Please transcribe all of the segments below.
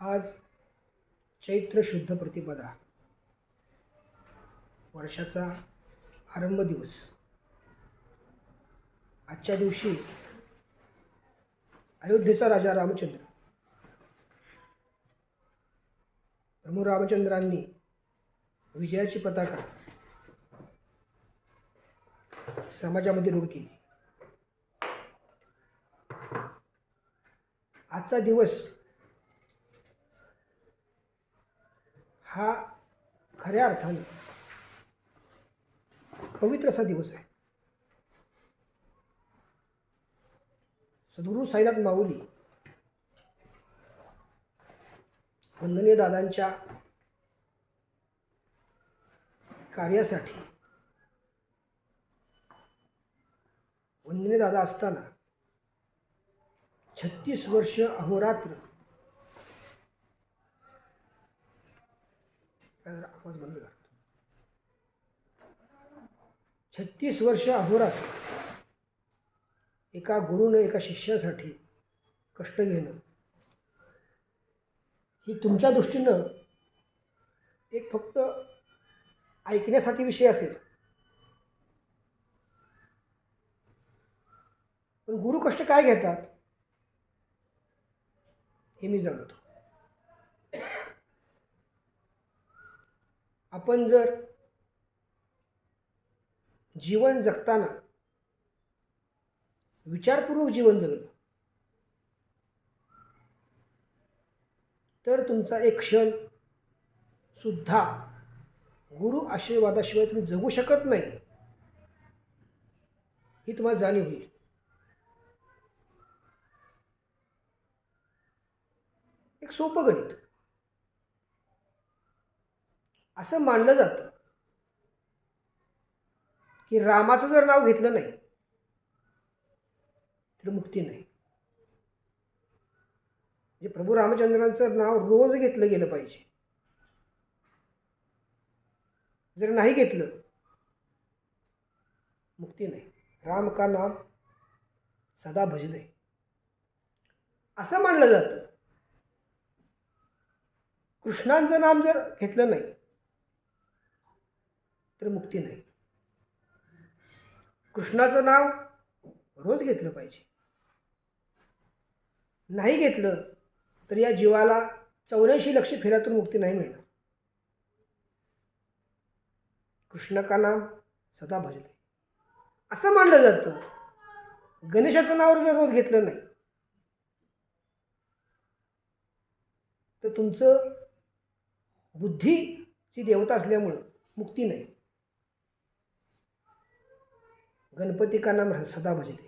आज चैत्र शुद्ध प्रतिपदा. वर्षाचा आरंभ दिवस. आजच्या दिवशी अयोध्येचा राजा रामचंद्र. प्रभू रामचंद्रांनी विजयाची पताका समाजामध्ये रूढ केली. आजचा दिवस हा खऱ्या अर्थाने पवित्र असा दिवस आहे. सद्गुरू साईनाथ माऊली वंदनीय दादांच्या कार्यासाठी वंदनीय दादा असताना छत्तीस वर्ष अहोरात्र जरा आवाज बंद करतो छत्तीस वर्ष अहोरात एका गुरुनं एका शिष्यासाठी कष्ट घेणं. ही तुमच्या दृष्टीनं एक फक्त ऐकण्यासाठी विषय असेल. पण गुरु कष्ट काय घेतात हे मी जाणतो. आपण जर जीवन जगताना विचारपूर्वक जीवन जगलं तर तुमचा एक क्षण सुद्धा गुरु आशीर्वादाशिवाय तुम्ही जगू शकत नाही ही तुम्हाला जाणीव होईल. एक सोपं गणित. असं मानलं जातं. की रामाचं जर नाव घेतलं नाही तर मुक्ती नाही. म्हणजे प्रभू रामचंद्रांचं नाव रोज घेतलं गेलं पाहिजे. जर नाही घेतलं मुक्ती नाही. राम का नाम सदा भजले असं मानलं जातं. कृष्णांचं नाम जर घेतलं नाही तर मुक्ती नाही. कृष्णाचं नाव रोज घेतलं पाहिजे. नाही घेतलं तर या जीवाला चौऱ्याऐंशी लक्ष फेऱ्यातून मुक्ती नाही मिळणार. कृष्ण का नाम सदा भजले असं मानलं जातं. गणेशाचं नाव जर रोज घेतलं नाही तर तुमचं बुद्धीची देवता असल्यामुळं मुक्ती नाही. गणपती का नाम सदा भजले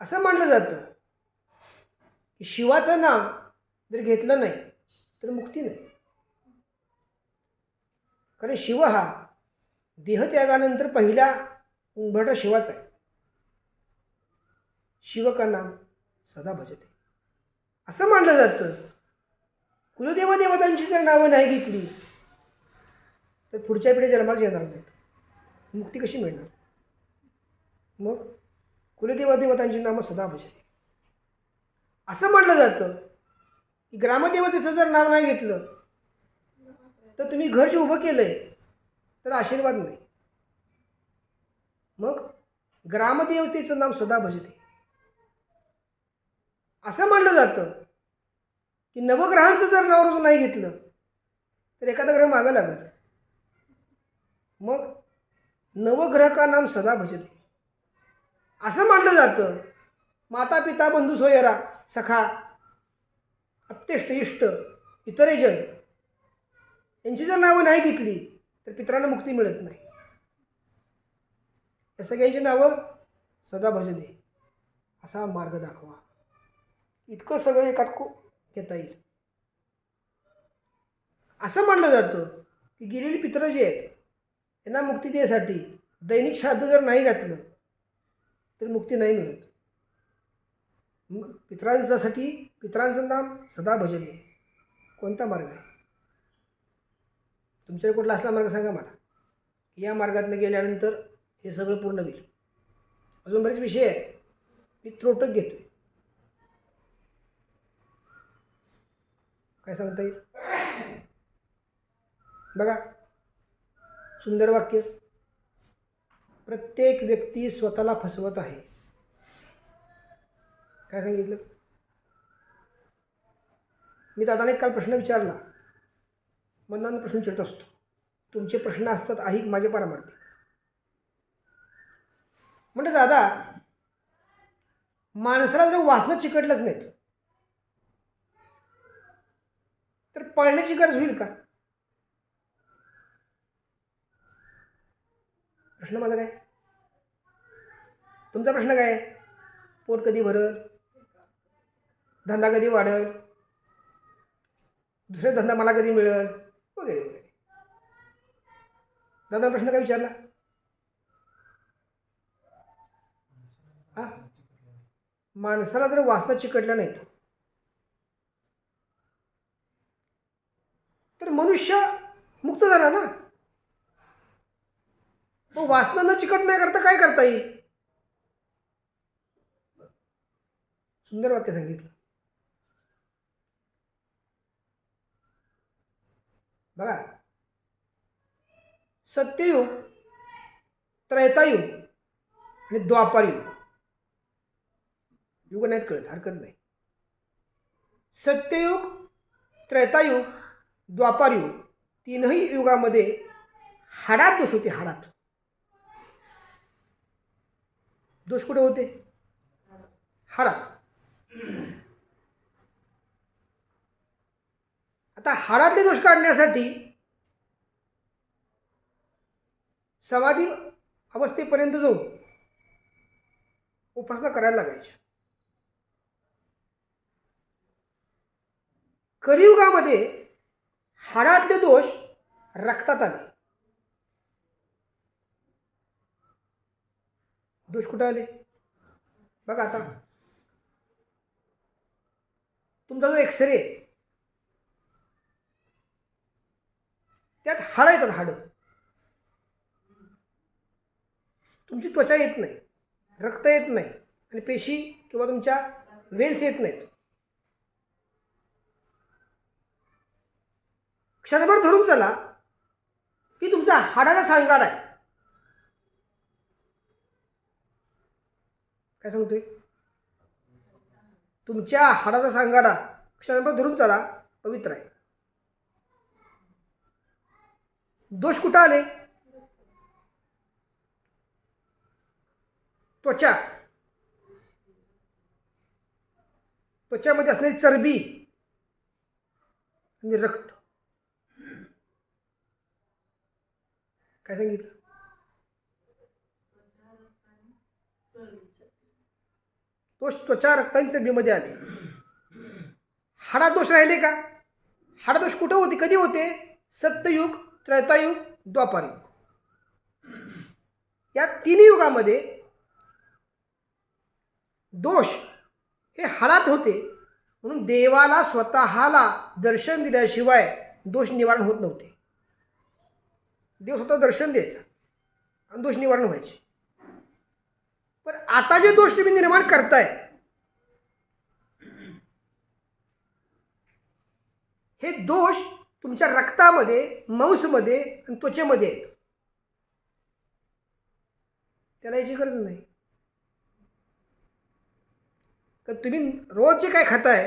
असं मानलं जातं. की शिवाचं नाव जर घेतलं नाही तर मुक्ती नाही. कारण शिव हा देहत्यागानंतर पहिला उंबरटा शिवाचा आहे. शिव का नाम सदा भजते असं मानलं जातं. कुलदेव देवतांची जर नावं नाही घेतली तर पुढच्या पिढी जन्माला येणार नाहीत. मुक्ती कशी मिळणार? मग कुलदेवदेवतांची नामं सदा भजले असं म्हटलं जातं की ग्रामदेवतेचं जर नाव नाही घेतलं तर तुम्ही घर जे उभं केलं आहे तर आशीर्वाद नाही. मग ग्रामदेवतेचं नाम सदा भजते असं मानलं जातं की नवग्रहांचं जर नाव रोज नाही घेतलं तर एखादा ग्रह मागं लागेल. मग नवग्रह का नाम सदा भजते असं मानलं जातं. माता पिता बंधू सोयरा सखा अप्तेष्ट इष्ट इतरही जन. यांची जर नावं नाही घेतली तर पित्रांना मुक्ती मिळत नाही. या सगळ्यांची नावं सदा भजने. असा मार्ग दाखवा. इतकं सगळं एकात को घेता येईल. असं मानलं जातं की गेलेली पित्र जे आहेत यांना मुक्ती देण्यासाठी दैनिक श्राद्ध जर नाही घातलं तर मुक्ती नाही मिळत. मग पित्रांचं नाम सदा भजले कोणता मार्ग आहे? तुमच्याकडे कुठला असला मार्ग सांगा मला. या मार्गातनं गेल्यानंतर हे सगळं पूर्ण होईल. अजून बरेच विषय आहेत. मी त्रोटक घेतो काय सांगता येईल? बघा. सुंदर वाक्य. प्रत्येक व्यक्ती स्वतःला फसवत आहे. काय सांगितलं? मी दादाने काल प्रश्न विचारला. मनानं प्रश्न विचारत असतो. तुमचे प्रश्न असतात ऐक माझे पारमार्थिक म्हणजे दादा माणसाला जर वासनं चिकटलंच नाहीत तर पळण्याची गरज होईल का? प्रश्न माझा काय? तुमचा प्रश्न काय? आहे? पोट कधी भरल? धंदा कधी वाढल? दुसरा धंदा मला कधी मिळेल? वगैरे वगैरे. दादा प्रश्न काय विचारला? हा? माणसाला जर वासना चिकटल्या नाहीत. तर मनुष्य मुक्त झाला ना? मग वासनानं चिकट नाही करता काय करता येईल? सुंदर वाक्य सांगितलं. बघा. सत्ययुग त्रैतायुग आणि द्वापार युग युग नाहीत कळत हरकत नाही. सत्ययुग त्रेतायुग द्वापारयुग तीनही युगामध्ये हाडात दोष होते हाडात. दोष कुठे होते? हाडात आता हाडातले दोष काढण्यासाठी समाधी अवस्थेपर्यंत जो उपासना करायला लागायच्या. कलियुगामध्ये हाडातले दोष रक्तात आले. दोष कुठं आले? बघा आता. तुमचा जो एक्सरे त्यात हाडं येतात हाडं? तुमची त्वचा येत नाही रक्त येत नाही आणि पेशी किंवा तुमच्या वेन्स येत नाहीत. क्षणभर धरून चला की तुमचा हाडाचा सांगाड आहे. काय सांगतोय? तुमच्या हाडाचा सांगाडा क्षणभर धरून चला पवित्र आहे. दोष कुठं आले? त्वचा. त्वचामध्ये असणारी चरबी आणि रक्त. काय सांगितलं? दोष त्वचा रक्तांनी चरबीमध्ये आले. हाडात दोष राहिले का? हाडादोष कुठं होते? कधी होते? सत्ययुग त्रैतायुग द्वापारयुग या तिन्ही युगामध्ये दोष हे हाडात होते. म्हणून देवाला स्वतःला दर्शन दिल्याशिवाय दोष निवारण होत नव्हते. देव स्वतः दर्शन द्यायचा. आणि दोष निवारण व्हायचे. पण आता जे दोष तुम्ही निर्माण करताय हे दोष तुमच्या रक्तामध्ये मांसमध्ये आणि त्वचेमध्ये आहेत त्याला याची गरज नाही. तर तुम्ही रोज जे काय खाताय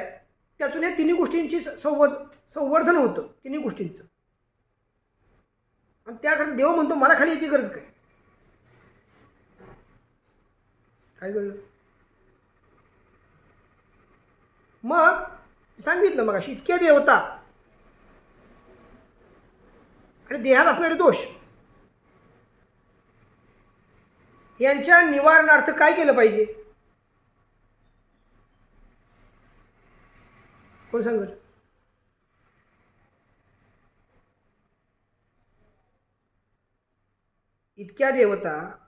त्यातून या तिन्ही गोष्टींची संवर्ध संवर्धन होतं तिन्ही गोष्टींचं. आणि त्याकडे देव म्हणतो मला खाली याची गरज काय? काय कळलं मग सांगितलं मग अशी इतक्या देवता आणि देहात असणारे दोष. यांच्या निवारणार्थ काय केलं पाहिजे? कोण सांगल? इतक्या देवता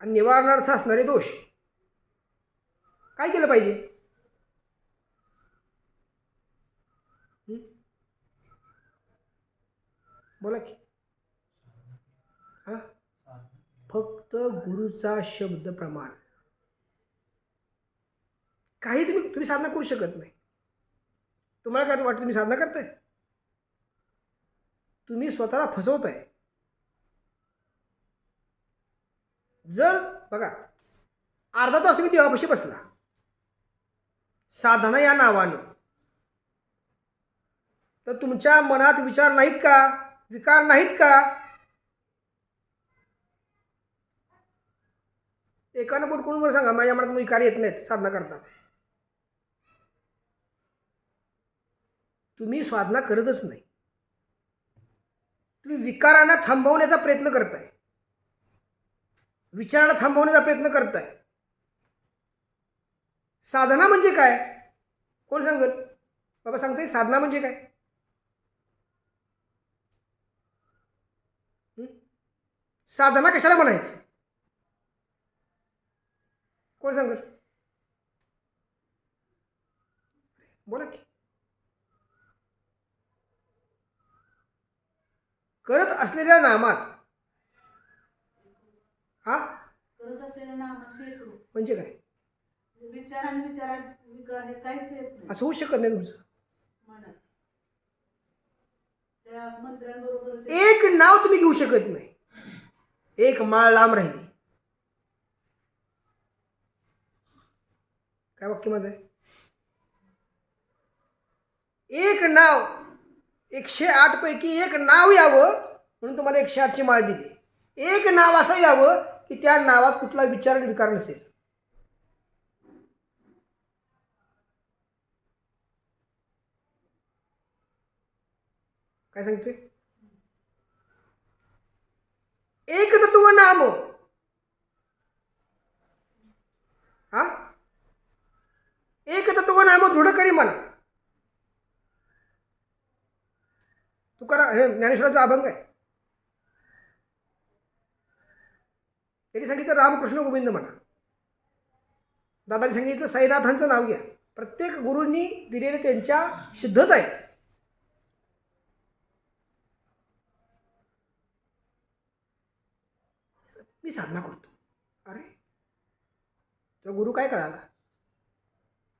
आणि निवारणार्थ असणारे दोष. काय केलं पाहिजे? बोला की. हा? फक्त गुरुचा शब्द प्रमाण. काही तुम्ही तुम्ही साधना करू शकत नाही. तुम्हाला काय वाटतं तुम्ही साधना करताय? तुम्ही स्वतःला फसवताय. जर बघा अर्धा तास मी देवापाशी बसला. साधना या नावानं. तर तुमच्या मनात विचार नाहीत का? विकार नाहीत का? एकानं बोट कोण सांगा? माझ्या मनात विकार येत नाहीत साधना करता. तुम्ही साधना करतच नाही. तुम्ही विकारांना थांबवण्याचा प्रयत्न करताय. विचारणा थांबवण्याचा प्रयत्न करताय. साधना म्हणजे काय? कोण सांगल? बाबा सांगते साधना म्हणजे काय? साधना कशाला म्हणायचं? कोण सांगल? बोला की. करत असलेल्या नामात हा? करत असलेल्या नामाशी येतो. म्हणजे काय? विचार आणि हे काहीच येत नाही. असं होऊ शकत नाही तुमचं. त्या एक नाव तुम्ही घेऊ शकत नाही. एक माळ लांब राहिली. काय वाक्य माझं आहे? एक नाव एकशे आठ पैकी एक नाव यावं म्हणून तुम्हाला एकशे आठची माळ दिली. एक नाव असं यावं की त्या नावात कुठला विचार आणि विकार नसेल. काय सांगतोय? एक तत्व नाम. हा? एक तत्व नाम दृढ करी मला करा हे ज्ञानेश्वराचा अभंग आहे. त्यांनी सांगितलं रामकृष्ण गोविंद म्हणा. दादाने सांगितलं साईनाथांचं नाव घ्या. प्रत्येक गुरूंनी दिलेले त्यांच्या सिद्धता आहेत. मी साधना करतो. अरे तो गुरु काय कळाला?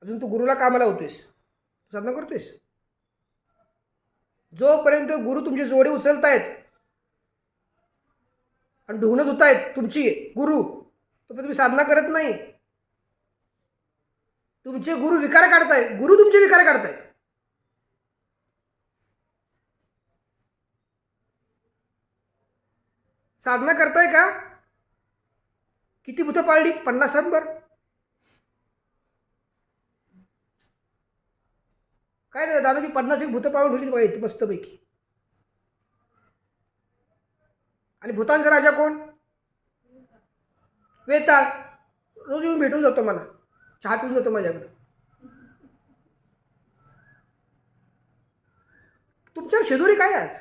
अजून तू गुरुला कामाला होतोयस. तू साधना करतोयस? जोपर्यंत गुरु तुमची जोडे उचलतायत आणि ढुगणं धुतायत तुमची गुरु. तोपर्यंत तुम्ही साधना करत नाही. तुमचे गुरु विकार काढतायत. गुरु तुमचे विकार काढतायत. साधना करताय का? किती भूतं पाळली? पन्नास शंभर. काय नाही दादाजी पन्नास एक भूतं पाळून ठेवली माहिती मस्तपैकी. आणि भूतानचा राजा कोण? वेताळ. रोज येऊन भेटून जातो मला. चहा पिऊन जातो माझ्याकडे. तुमच्या शेदुरी काय आहे आज?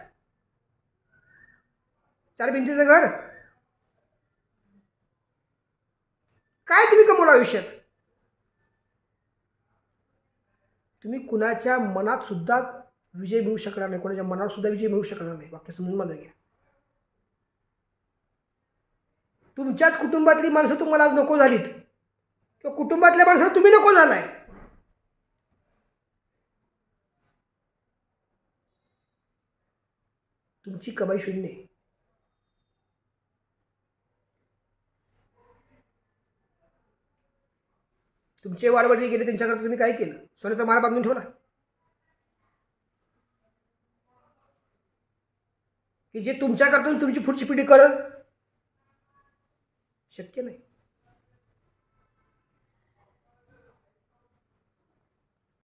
चार भिंतीचं घर? काय तुम्ही कमवलं आयुष्यात? तुम्ही कुणाच्या मनात सुद्धा विजय मिळू शकणार नाही. कोणाच्या मनावर सुद्धा विजय मिळू शकणार नाही. वाक्य समजून माझं घ्या. तुमच्याच कुटुंबातली माणसं तुम्हाला आज नको झालीत. किंवा कुटुंबातल्या माणसाला तुम्ही नको झालाय. तुमची कमाई शून्य तुमचे वाडवडले गेले त्यांच्याकडे तुम्ही काय केलं? सोन्याचा माळ बांधून ठेवला. की जे तुमच्याकरता तुमची पुढची पिढी कळल. शक्य नाही.